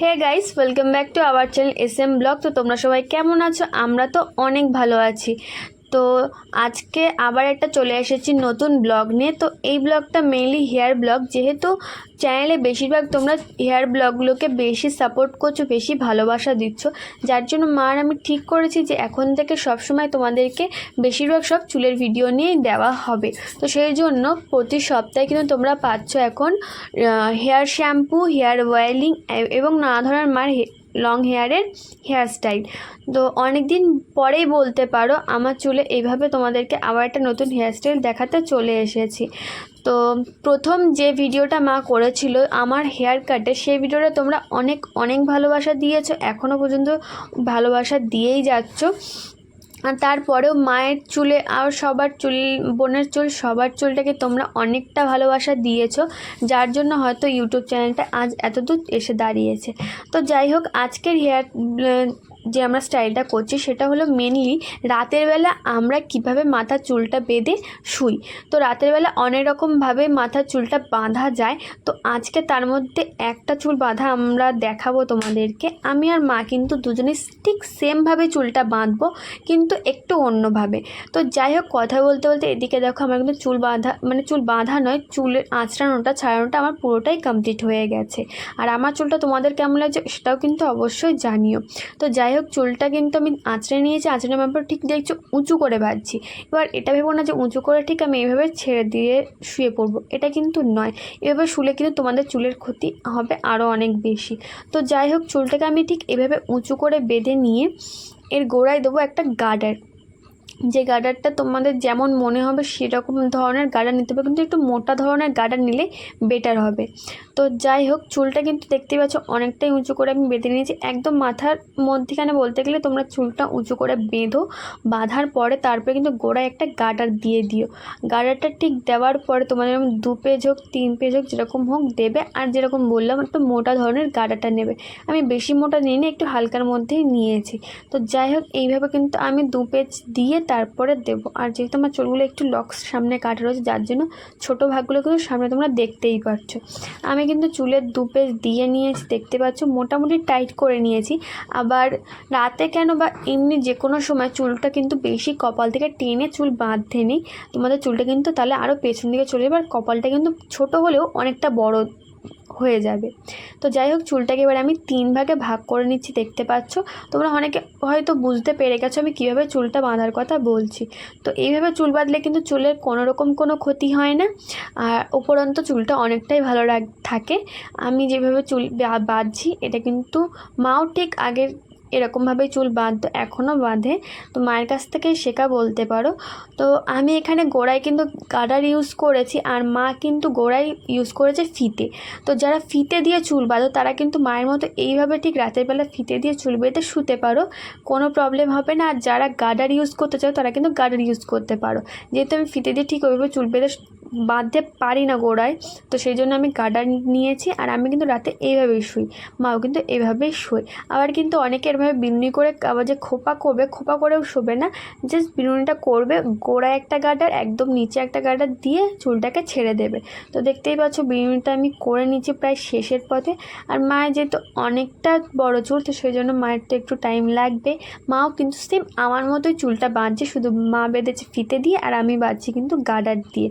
Hey guys welcome back to our channel S M vlog তো তোমরা সবাই কেমন আছো? আমরা তো অনেক ভালো আছি। তো আজকে আবার একটা চলে এসেছি নতুন ব্লগ নিয়ে। তো এই ব্লগটা মেইনলি হেয়ার ব্লগ যেহেতু চ্যানেলে বেশিরভাগ তোমরা হেয়ার ব্লগগুলোকে বেশি সাপোর্ট করছ, বেশি ভালোবাসা দিচ্ছ, যার জন্য মার আমি ঠিক করেছি যে এখন থেকে সব সময় তোমাদেরকে বেশিরভাগ সব চুলের ভিডিও নিয়েই দেওয়া হবে। তো সেই জন্য প্রতি সপ্তাহে কিন্তু তোমরা পাচ্ছ এখন হেয়ার শ্যাম্পু হেয়ার অয়েলিং এবং নানা ধরনের মার লং হেয়ারের হেয়ার স্টাইল তো অনেক দিন পরেই বলতে পারো, আমার চুলে এইভাবে তোমাদেরকে আবার একটা নতুন হেয়ার স্টাইল দেখাতে চলে এসেছি। তো প্রথম যে ভিডিওটা মা করেছিল, আমার হেয়ার কাটে সেই ভিডিওটা তোমরা অনেক অনেক ভালোবাসা দিয়েছ। এখনও পর্যন্ত ভালোবাসা দিয়েই যাচ্ছ। আর তারপরেও মায়ের চুলে আর সবার চুল, বোনের চুল, সবার চুলটাকে তোমরা অনেকটা ভালোবাসা দিয়েছ, যার জন্য হয়তো ইউটিউব চ্যানেলটা আজ এতদূর এসে দাঁড়িয়েছে। তো যাই হোক, আজকের হেয়ার যে আমরা স্টাইলটা করছি সেটা হলো মেনলি রাতের বেলা আমরা কীভাবে মাথার চুলটা বেঁধে শুই। তো রাতের বেলা অনেক রকমভাবে মাথার চুলটা বাঁধা যায়। তো আজকে তার মধ্যে একটা চুল বাঁধা আমরা দেখাবো তোমাদেরকে। আমি আর মা কিন্তু দুজনে ঠিক সেমভাবে চুলটা বাঁধবো, কিন্তু একটু অন্যভাবে তো যাই হোক, কথা বলতে বলতে এদিকে দেখো আমার কিন্তু চুল বাঁধা মানে চুল বাঁধা নয়, চুলের আঁচড়ানোটা, ছাড়ানোটা আমার পুরোটাই কমপ্লিট হয়ে গেছে। আর আমার চুলটা তোমাদের কেমন লাগছে সেটাও কিন্তু অবশ্যই জানিও। তো যাই হোক চুলটা কিন্তু আমি আঁচড়ে নিয়েছি, আঁচড়ে নেওয়ার পর ঠিক দেখছ উঁচু করে বাঁধছি। এবার এটা ভেবো না যে উঁচু করে ঠিক আমি এইভাবে ছেড়ে দিয়ে শুয়ে পড়ব, এটা কিন্তু নয়। এভাবে শুলে কিন্তু তোমাদের চুলের ক্ষতি হবে আরও অনেক বেশি। তো যাই হোক চুলটাকে আমি ঠিক এভাবে উঁচু করে বেঁধে নিয়ে এর গোড়ায় দেবো একটা গার্ডার। যে গার্ডারটা তোমাদের যেমন মনে হবে সেরকম ধরনের গার্ডার নিতে হবে, কিন্তু একটু মোটা ধরনের গার্ডার নিলে বেটার হবে। তো যাই হোক, চুলটা কিন্তু দেখতেই পাচ্ছ অনেকটাই উঁচু করে আমি বেঁধে নিয়েছি। একদম মাথার মধ্যেখানে বলতে গেলে তোমরা চুলটা উঁচু করে বেঁধো, বাঁধার পরে তারপরে কিন্তু গোড়ায় একটা গার্ডার দিয়ে দিও। গার্ডারটা ঠিক দেওয়ার পরে তোমাদের দু পেজ হোক, তিন পেজ হোক, যেরকম হোক দেবে, আর যেরকম বললাম একটু মোটা ধরনের গার্ডারটা নেবে। আমি বেশি মোটা নিয়ে একটু হালকার মধ্যেই নিয়েছি। তো যাই হোক, এইভাবে কিন্তু আমি দু পেজ দিয়ে তারপরে দেবো। আর যেহেতু আমার চুলগুলো একটু লক্স সামনে কাটা রয়েছে, যার জন্য ছোটো ভাগগুলো কিন্তু সামনে তোমরা দেখতেই পাচ্ছ। আমি কিন্তু চুলের দু পেজ দিয়ে নিয়েছি, দেখতে পাচ্ছ? মোটামুটি টাইট করে নিয়েছি। আবার রাতে কেন বা এমনি যে কোনো সময় চুলটা কিন্তু বেশি কপাল থেকে টেনে চুল বাঁধতে নেই তোমাদের চুলটা কিন্তু তাহলে আরও পেছন দিকে চলে যাবে, আর কপালটা কিন্তু ছোট হলেও অনেকটা বড় হয়ে যাবে। তো যাই হোক চুলটাকে এবার আমি তিন ভাগে ভাগ করে নিচ্ছি, দেখতে পাচ্ছ? তোমরা অনেকে হয়তো বুঝতে পেরে গেছো আমি কীভাবে চুলটা বাঁধার কথা বলছি। তো এইভাবে চুল বাঁধলে কিন্তু চুলের কোনো রকম কোনো ক্ষতি হয় না, আর উপরন্ত চুলটা অনেকটাই ভালো থাকে। আমি যেভাবে চুল বাঁধছি, এটা কিন্তু মাও ঠিক আগের এরকমভাবেই চুল বাঁধতো এখনও বাঁধে। তো মায়ের কাছ থেকে শেখা বলতে পারো। তো আমি এখানে গোড়ায় কিন্তু গার্ডার ইউজ করেছি আর মা কিন্তু গোড়ায় ইউজ করেছে ফিতে। তো যারা ফিতে দিয়ে চুল বাঁধো, তারা কিন্তু মায়ের মতো এইভাবে ঠিক রাতের বেলা ফিতে দিয়ে চুল বেঁধে শুতে পারো। কোনো প্রবলেম হবে না। আর যারা গার্ডার ইউজ করতে চাও, তারা কিন্তু গার্ডার ইউজ করতে পারো। যেহেতু আমি ফিতে দিয়ে ঠিক ওইভাবে চুল বেঁধে বাঁধতে পারি না গোড়ায়। তো সেই জন্য আমি গার্ডার নিয়েছি আর আমি কিন্তু রাতে এইভাবেই শুই। মাও কিন্তু এইভাবেই শোয়। আবার কিন্তু অনেকে এরভাবে বিনুনি করে আবার যে খোপা করবে, খোপা করেও শোবে না। জাস্ট বিনুনিটা করবে, গোড়ায় একটা গার্ডার, একদম নিচে একটা গার্ডার দিয়ে চুলটাকে ছেড়ে দেবে। তো দেখতেই পাচ্ছ বিনুনিটা আমি করে নিচ্ছি প্রায় শেষের পথে। আর মায়ের যেহেতু অনেকটা বড় চুল, তো সেই জন্য মায়ের তো একটু টাইম লাগবে। মাও কিন্তু সেম আমার মতোই চুলটা বাঁধছে, শুধু মা বেঁধেছে ফিতে দিয়ে আর আমি বাঁধছি কিন্তু গার্ডার দিয়ে।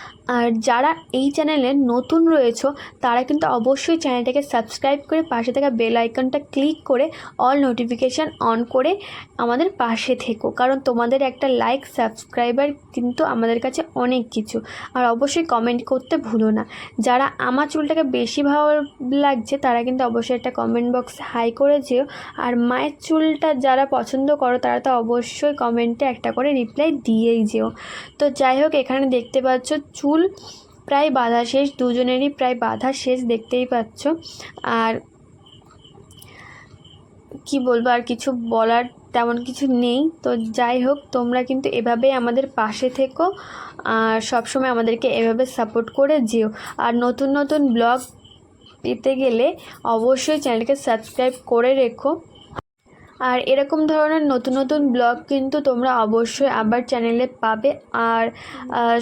আর যারা এই চ্যানেলে নতুন রয়েছে, তারা কিন্তু অবশ্যই চ্যানেলটাকে সাবস্ক্রাইব করে পাশে থাকা বেল আইকনটা ক্লিক করে অল নোটিফিকেশান অন করে আমাদের পাশে থেকো। কারণ তোমাদের একটা লাইক, সাবস্ক্রাইবার কিন্তু আমাদের কাছে অনেক কিছু। আর অবশ্যই কমেন্ট করতে ভুলো না। যারা আমার চুলটাকে বেশি ভালো লাগছে, তারা কিন্তু অবশ্যই একটা কমেন্ট বক্সে হাই করে যেও। আর মায়ের চুলটা যারা পছন্দ করো, তারা তো অবশ্যই কমেন্টে একটা করে রিপ্লাই দিয়েই যেও। তো যাই হোক, এখানে দেখতে পাচ্ছ, চুল প্রায় বাঁধা শেষ, দুজনেরই প্রায় বাঁধা শেষ, দেখতেই পাচ্ছ। আর কি বলব, আর কিছু বলার তেমন কিছু নেই। তো যাই হোক, তোমরা কিন্তু এভাবে আমাদের পাশে থেকো। আর সবসময় আমাদেরকে এভাবে সাপোর্ট করে যেও। আর নতুন নতুন ব্লগ পেতে গেলে অবশ্যই চ্যানেলকে সাবস্ক্রাইব করে রেখো। আর এরকম ধরনের নতুন নতুন ব্লগ কিন্তু তোমরা অবশ্যই আবার চ্যানেলে পাবে। আর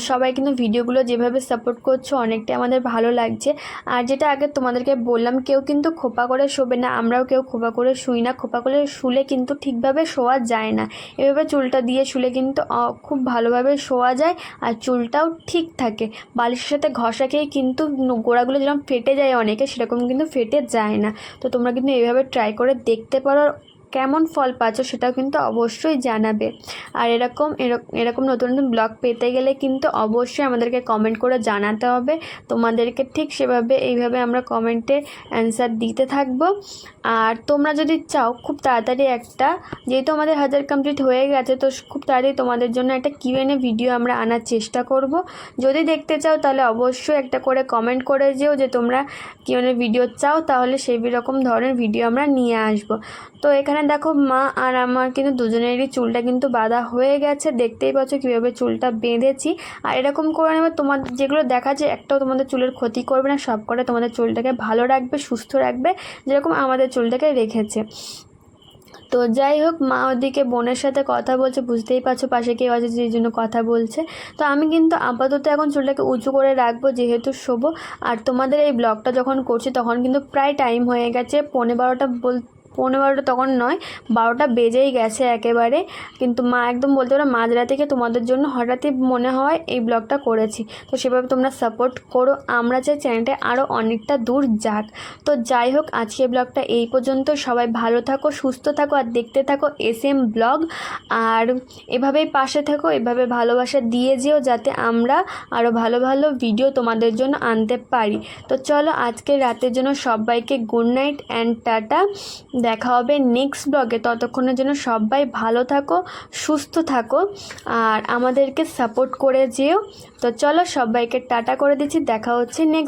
সবাই কিন্তু ভিডিওগুলো যেভাবে সাপোর্ট করছ অনেকটাই আমাদের ভালো লাগছে। আর যেটা আগে তোমাদেরকে বললাম, কেউ কিন্তু খোপা করে শোবে না, আমরাও কেউ খোপা করে শুই না। খোপা করে শুলে কিন্তু ঠিকভাবে শোয়া যায় না। এভাবে চুলটা দিয়ে শুলে কিন্তু খুব ভালোভাবে শোয়া যায় আর চুলটাও ঠিক থাকে। বালিশের সাথে ঘষা খেয়ে কিন্তু গোড়াগুলো যেরকম ফেটে যায় অনেকে, সেরকম কিন্তু ফেটে যায় না। তো তোমরা কিন্তু এইভাবে ট্রাই করে দেখতে পারো। কেমন ফল পাচ্ছ সেটাও কিন্তু অবশ্যই জানাবে। আর এরকম এরক- এরকম নতুন নতুন ব্লগ পেতে গেলে কিন্তু অবশ্যই আমাদেরকে কমেন্ট করে জানাতে হবে। তোমাদেরকে ঠিক সেভাবে, এইভাবে আমরা কমেন্টে অ্যান্সার দিতে থাকব। আর তোমরা যদি চাও খুব তাড়াতাড়ি একটা, যেহেতু আমাদের হাজার কমপ্লিট হয়ে গেছে, তো খুব তাড়াতাড়ি তোমাদের জন্য একটা কিউএনএ ভিডিও আমরা আনার চেষ্টা করব। যদি দেখতে চাও তাহলে অবশ্যই একটা করে কমেন্ট করে যেও যে তোমরা কিউএনএ ভিডিও চাও, তাহলে সেই রকম ধরনের ভিডিও আমরা নিয়ে আসব। তো এখানে দেখো মা আর আমার কিন্তু দুজনেরই চুলটা কিন্তু বাঁধা হয়ে গেছে। দেখতেই পাচ্ছ কীভাবে চুলটা বেঁধেছি। আর এরকম করে নেবে তোমার যেগুলো দেখা যায়, একটাও তোমাদের চুলের ক্ষতি করবে না, সব করে তোমাদের চুলটাকে ভালো রাখবে, সুস্থ রাখবে, যেরকম আমাদের চুলটাকে রেখেছে। তো যাই হোক, মা ওদিকে বোনের সাথে কথা বলছে, বুঝতেই পারছ পাশে কেউ আছে সেই জন্য কথা বলছে। তো আমি কিন্তু আপাতত এখন চুলটাকে উঁচু করে রাখব, যেহেতু শোবো। আর তোমাদের এই ব্লগটা যখন করছি, তখন কিন্তু প্রায় টাইম হয়ে গেছে, পৌনে বারোটা বল পৌনে বারোটা তখন নয়, বারোটা বেজেই গেছে একেবারে। কিন্তু মা একদম বলতে পারো মাঝরাতে থেকে তোমাদের জন্য হঠাৎই মনে হয় এই ব্লগটা করেছি। তো সেভাবে তোমরা সাপোর্ট করো। আমরা চাই চ্যানেলটা আরও অনেকটা দূর যাক। তো যাই হোক আজকে ব্লগটা এই পর্যন্ত। সবাই ভালো থাকো, সুস্থ থাকো আর দেখতে থাকো এস এম ব্লগ। আর এভাবেই পাশে থাকো, এভাবে ভালোবাসা দিয়ে যেও যাতে আমরা আরও ভালো ভালো ভিডিও তোমাদের জন্য আনতে পারি। তো চলো আজকে রাতের জন্য সবাইকে গুড নাইট অ্যান্ড টাটা। দেখা হবে নেক্সট ব্লগে ততক্ষণের জন্য সবাই ভালো থাকো, সুস্থ থাকো আর আমাদেরকে সাপোর্ট করে যেও। তো চলো সবাইকে টাটা করে দিচ্ছি। দেখা হচ্ছে নেক্সট